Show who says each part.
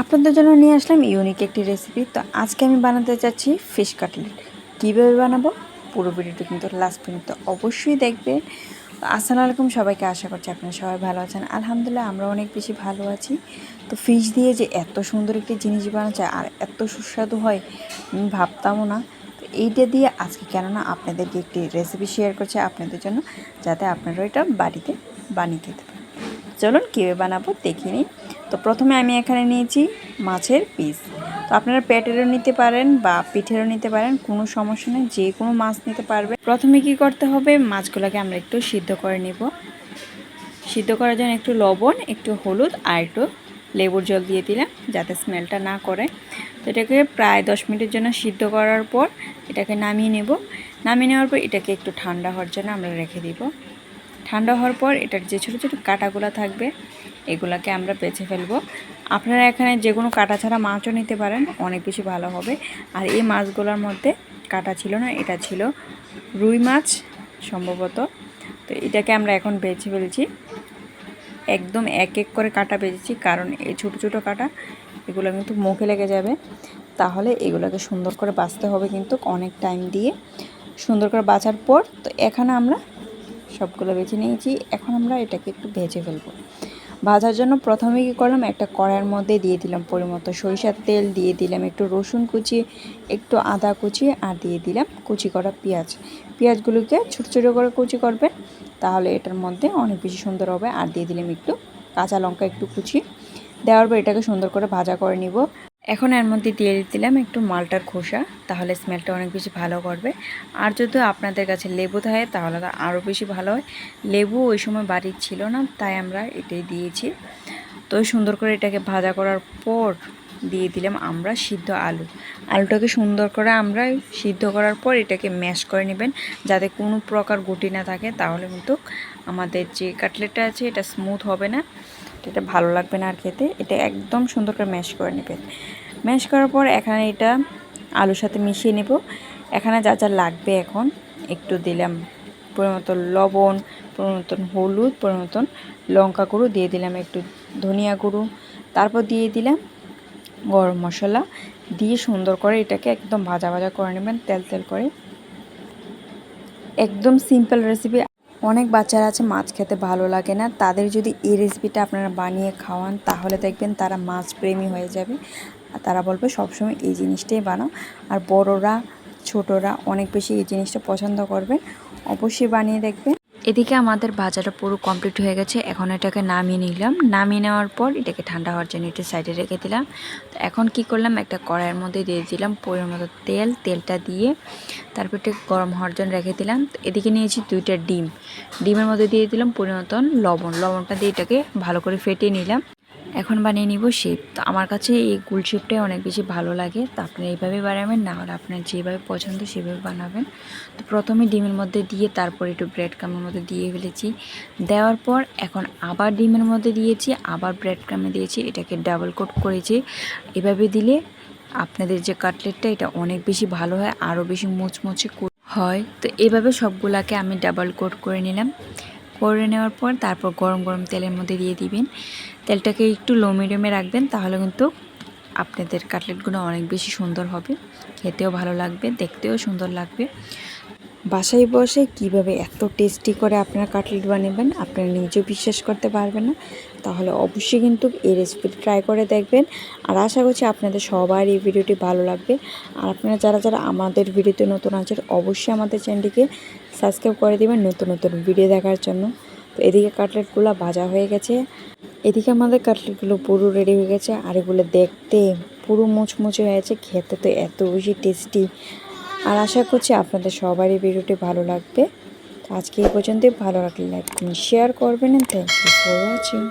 Speaker 1: আপনাদের জন্য নিয়ে আসলাম ইউনিক একটি রেসিপি তো আজকে আমি বানাতে চাচ্ছি ফিশ কাটলেট কীভাবে বানাবো? পুরো ভিডিওটি কিন্তু লাস্ট পর্যন্ত অবশ্যই দেখবেন। আসসালামু আলাইকুম সবাইকে, আশা করছি আপনারা সবাই ভালো আছেন। আলহামদুলিল্লাহ, আমরা অনেক বেশি ভালো আছি। তো ফিশ দিয়ে যে এত সুন্দর একটি জিনিস বানানো যায় আর এত সুস্বাদু হয়, আমি ভাবতামও না। তো এইটা দিয়ে আজকে কেননা আপনাদেরকে একটি রেসিপি শেয়ার করছি আপনাদের জন্য, যাতে আপনারা এটা বাড়িতে বানিয়ে খেতে পারেন। চলুন কীভাবে বানাবো, দেখে নিই। তো প্রথমে আমি এখানে নিয়েছি মাছের পিস তো আপনারা পেটেরও নিতে পারেন বা পিঠেরও নিতে পারেন, কোনো সমস্যা নেই, যে কোনো মাছ নিতে পারবে। প্রথমে কি করতে হবে, মাছগুলোকে আমরা একটু সিদ্ধ করে নেব। সিদ্ধ করার জন্য একটু লবণ, একটু হলুদ আর একটু লেবুর জল দিয়ে দিলাম, যাতে স্মেলটা না করে। তো এটাকে প্রায় দশ মিনিটের জন্য সিদ্ধ করার পর এটাকে নামিয়ে নেব। নামিয়ে নেওয়ার পর এটাকে একটু ঠান্ডা হওয়ার জন্য আমরা রেখে দিব। ঠান্ডা হওয়ার পর এটার যে ছোটো ছোটো কাটাগুলো থাকবে এগুলাকে আমরা বেছে ফেলব। আপনারা এখানে যে কোনো কাটা ছাড়া মাছও নিতে পারেন, অনেক বেশি ভালো হবে। আর এই মাছগুলোর মধ্যে কাটা ছিল না, এটা ছিল রুই মাছ সম্ভবত। তো এটাকে আমরা এখন বেছে ফেলছি। একদম এক এক করে কাটা বেজেছি কারণ এই ছোটো ছোটো কাটা, এগুলো কিন্তু মুখে লেগে যাবে। তাহলে এগুলোকে সুন্দর করে বাঁচতে হবে কিন্তু অনেক টাইম দিয়ে। সুন্দর করে বাছার পর, তো এখানে আমরা সবগুলো বেছে নিয়েছি। এখন আমরা এটাকে একটু ভেজে ফেলব। ভাজার জন্য প্রথমে কী করলাম, একটা কড়াইয়ের মধ্যে দিয়ে দিলাম পরিমতো সরিষার তেল, দিয়ে দিলাম একটু রসুন কুচি, একটু আদা কুচি আর দিয়ে দিলাম কুচি করা পেঁয়াজ। পেঁয়াজগুলোকে ছোটো ছোটো করে কুচি করবেন, তাহলে এটার মধ্যে অনেক বেশি সুন্দর হবে। আর দিয়ে দিলাম একটু কাঁচা লঙ্কা একটু কুচি। দেওয়ার পর এটাকে সুন্দর করে ভাজা করে নিব। এখন এর মধ্যে দিয়ে দিলাম একটু মালটার খোসা, তাহলে স্মেলটা অনেক বেশি ভালো করবে। আর যদি আপনাদের কাছে লেবু থাকে, তাহলে আরও বেশি ভালো হয়। লেবু ওই সময় বাড়ির ছিল না, তাই আমরা এটাই দিয়েছি। তো সুন্দর করে এটাকে ভাজা করার পর দিয়ে দিলাম আমরা সিদ্ধ আলু। আলুটাকে সুন্দর করে আমরা সিদ্ধ করার পর এটাকে ম্যাশ করে নেবেন। যাতে কোনো প্রকার গুটি না থাকে, তাহলে কিন্তু আমাদের যে কাটলেটটা আছে, এটা স্মুথ হবে না। এটা ভালো লাগবে না আর খেতে। এটা একদম সুন্দর করে ম্যাশ করে নেবেন ম্যাশ করার পর এখানে এটা আলুর সাথে মিশিয়ে নেব। এখানে যা যা লাগবে এখন, একটু দিলাম পরিমতন লবণ পরিমতন হলুদ পরিমতন লঙ্কা গুঁড়ো, দিয়ে দিলাম একটু ধনিয়া গুঁড়ো। তারপর দিয়ে দিলাম গরম মশলা। দিয়ে সুন্দর করে এটাকে একদম ভাজা ভাজা করে নেবেন, তেল তেল করে। একদম সিম্পল রেসিপি অনেক বাচ্চারা আছে, মাছ খেতে ভালো লাগে না। তাদের যদি এই রেসিপিটা আপনারা বানিয়ে খাওয়ান, তাহলে দেখবেন তারা মাছ প্রেমী হয়ে যাবে। আর তারা বলবে, সবসময় এই জিনিসটাই বানাও। আর বড়রা, ছোটরা অনেক বেশি এই জিনিসটা পছন্দ করবে অবশ্যই বানিয়ে দেখবেন। এদিকে আমাদের ভাজাটা পুরো কমপ্লিট হয়ে গেছে। এখন এটাকে নামিয়ে নিলাম। নামিয়ে নেওয়ার পর এটাকে ঠান্ডা হওয়ার জন্য একটু সাইডে রেখে দিলাম। তো এখন কি করলাম? একটা কড়াইয়ের মধ্যে দিয়ে দিলাম পরিমাণ মতো তেল। তেলটা দিয়ে তারপর একটু গরম হওয়ার জন্য রেখে দিলাম। তো এদিকে নিয়েছি দুইটা ডিম। ডিমের মধ্যে দিয়ে দিলাম পরিমতন লবণ। লবণটা দিয়ে এটাকে ভালো করে ফেটিয়ে নিলাম। এখন বানিয়ে নিব শেপ তো আমার কাছে এই গুল শেপটাই অনেক বেশি ভালো লাগে। তো আপনি এইভাবে বানাবেন না হলে আপনার যেভাবে পছন্দ সেভাবে বানাবেন। তো প্রথমে ডিমের মধ্যে দিয়ে তারপর একটু ব্রেড কামের মধ্যে দিয়ে ফেলেছি। দেওয়ার পর এখন আবার ডিমের মধ্যে দিয়েছি, আবার ব্রেড ক্রামে দিয়েছি। এটাকে ডাবল কোট করেছি। এভাবে দিলে আপনাদের যে কাটলেটটা এটা অনেক বেশি ভালো হয়, আরও বেশি মুচমুচে হয়। তো এভাবে সবগুলাকে আমি ডাবল কোট করে নিলাম। করে নেওয়ার পর তারপর গরম গরম তেলের মধ্যে দিয়ে দিবেন। তেলটাকে একটু লো মিডিয়ামে রাখবেন, তাহলে কিন্তু আপনাদের কাটলেটগুলো অনেক বেশি সুন্দর হবে। খেতেও ভালো লাগবে, দেখতেও সুন্দর লাগবে। বাসায় বসে কীভাবে এত টেস্টি করে আপনারা কাটলেট বানাবেন, আপনারা নিজেও বিশ্বাস করতে পারবেন না। তাহলে অবশ্যই কিন্তু এই রেসিপিটি ট্রাই করে দেখবেন। আর আশা করছি আপনাদের সবার এই ভিডিওটি ভালো লাগবে। আর আপনারা যারা যারা আমাদের ভিডিওতে নতুন আছেন, অবশ্যই আমাদের চ্যানেলটিকে সাবস্ক্রাইব করে দেবেন নতুন নতুন ভিডিও দেখার জন্য। তো এদিকে কাটলেটগুলো ভাজা হয়ে গেছে। এদিকে আমাদের কাটলেটগুলো পুরো রেডি হয়ে গেছে। আর এগুলো দেখতে পুরো মুচমুচে হয়েছে। খেতে তো এত বেশি টেস্টি আর আশা করছি আপনাদের সবারই ভিডিওটি ভালো লাগবে। আজকে এই পর্যন্তই। ভালো লাগলে লাইক শেয়ার করবেন থ্যাংক ইউ ফর ওয়াচিং